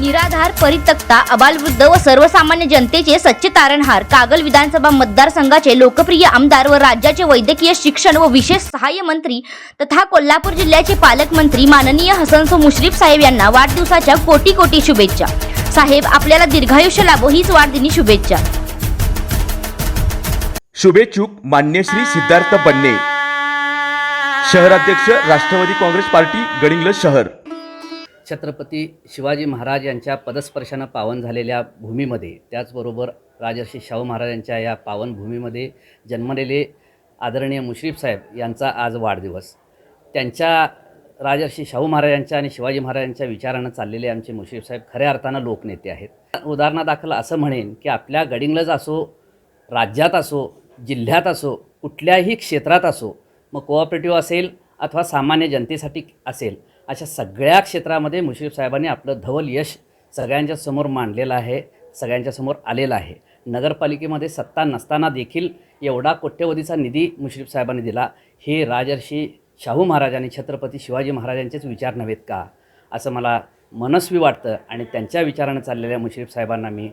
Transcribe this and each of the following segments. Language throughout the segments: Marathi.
निराधार परितक्ता अबालवृद्ध व सर्वसामान्य जनतेचे सच्चे तारणहार कागल विधानसभा मतदारसंघाचे लोकप्रिय आमदार व राज्याचे वैद्यकीय शिक्षण व विशेष सहाय्य मंत्री तथा कोल्हापूर जिल्ह्याचे पालकमंत्री माननीय हसनसो मुश्रीफ साहेब यांना वाढदिवसाच्या कोटी कोटी शुभेच्छा. साहेब आपल्याला दीर्घायुष्य लाभो हीच वाढदिनी शुभेच्छा. शुभेच्छुक मान्यश्री सिद्धार्थ बन्ने. शहराध्यक्ष राष्ट्रवादी काँग्रेस पार्टी गडिंग्लज शहर. छत्रपती शिवाजी महाराज यांच्या पदस्पर्शानं पावन झालेल्या भूमीमध्ये त्याचबरोबर राजर्षी शाहू महाराजांच्या या पावन भूमीमध्ये जन्मलेले आदरणीय मुश्रीफ साहेब यांचा आज वाढदिवस. त्यांच्या राजर्षी शाहू महाराजांच्या आणि शिवाजी महाराजांच्या विचारानं चाललेले आमचे मुश्रीफ साहेब खऱ्या अर्थानं लोकनेते आहेत. उदाहरणादाखल असं म्हणेन की आपल्या गडिंगलज असो राज्यात असो जिल्ह्यात असो कुठल्याही क्षेत्रात असो मग कोऑपरेटिव्ह असेल अथवा सामान्य जनतेसाठी असेल अशा सगळ्या क्षेत्रामध्ये मुश्रीफ साहेबांनी आपलं धवल यश सगळ्यांच्या समोर मांडलेलं आहे सगळ्यांच्या समोर आलेलं आहे. नगरपालिकेमध्ये सत्ता नसताना देखील एवढा कोट्यवधीचा निधी मुश्रीफ साहेबांनी दिला. हे राजर्षी शाहू महाराज आणि छत्रपती शिवाजी महाराजांचेच विचार नव्हेत का? असं मला मनस्वी वाटतं आणि त्यांच्या विचारानं चाललेल्या मुश्रीफ साहेबांना मी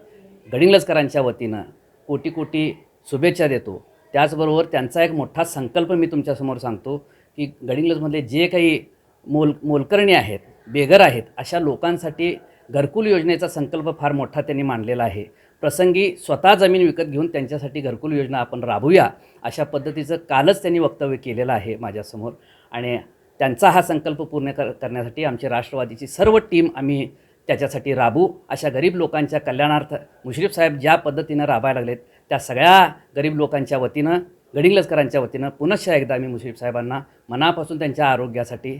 गडिंगलजकरांच्या वतीनं कोटी कोटी शुभेच्छा देतो. त्याचबरोबर त्यांचा एक मोठा संकल्प मी तुमच्यासमोर सांगतो की गडिंगलजमधले जे काही मोल मोलकर्णी आहेत बेघर आहेत अशा लोकांसाठी घरकुल योजनेचा संकल्प फार मोठा त्यांनी मांडलेला आहे. प्रसंगी स्वतः जमीन विकत घेऊन त्यांच्यासाठी घरकुल योजना आपण राबवूया अशा पद्धतीचं कालच त्यांनी वक्तव्य केलेलं आहे माझ्यासमोर. आणि त्यांचा हा संकल्प पूर्ण कर करण्यासाठी आमची राष्ट्रवादीची सर्व टीम आम्ही त्याच्यासाठी राबू. अशा गरीब लोकांच्या कल्याणार्थ मुश्रीफ साहेब ज्या पद्धतीनं राबायला लागलेत त्या सगळ्या गरीब लोकांच्या वतीनं गडिंगलजकरांच्या वतीनं पुनश्च एकदा मी मुश्रीफ साहेबांना मनापासून त्यांच्या आरोग्यासाठी